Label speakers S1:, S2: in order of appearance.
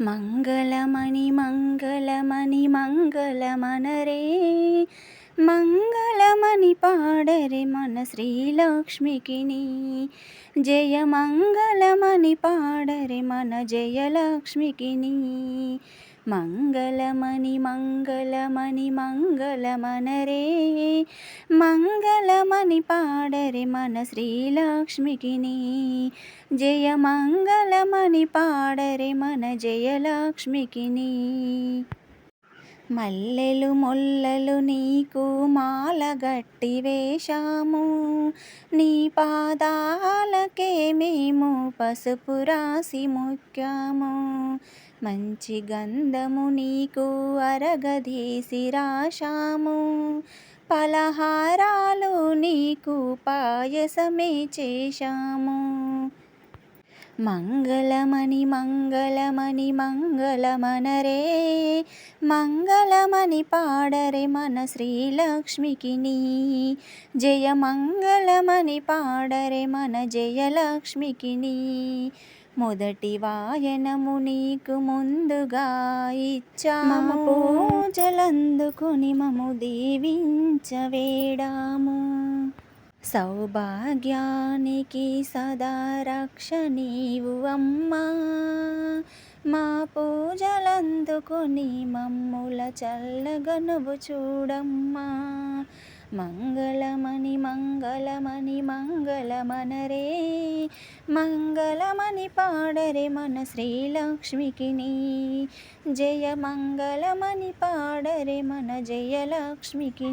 S1: మంగళమణి మంగళమణి మంగళమనరే మంగళమణి పాడరే మన శ్రీలక్ష్మికి జయ మంగళమణి పాడరే మన జయలక్ష్మికి మంగళమణి మంగళమణి మంగళమనరే. మంగళమణి పాడరే మన శ్రీలక్ష్మికిని జయ మంగళమణి పాడరే మన జయలక్ష్మికిని మల్లెలు మొల్లలు నీకు మాలగట్టి వేశాము. నీ పాదాలకే మేము పసుపు రాసి ముక్కాము. మంచి గంధము నీకు అరగదీసి రాశాము. పలహారాలు నీకు పాయసమే చేశాము. మంగళమణి మంగళమణి మంగళమనరే. మంగళమణి పాడరే మన శ్రీలక్ష్మికిని జయ మంగళమణి పాడరే మన జయలక్ష్మికిని మొదటి వాయనము నీకు ముందుగా ఇచ్చాము పూజలందుకుని మము దీవించవేడాము సౌభాగ్యానికి సదా రక్ష నీవు అమ్మా. మా పూజలందుకొని మమ్ముల చల్లగనువు చూడమ్మా. మంగళమణి మంగళమణి మంగళమనరే మంగళమణి పాడరే మన శ్రీలక్ష్మికి జయ మంగళమణి పాడరే మన జయలక్ష్మికి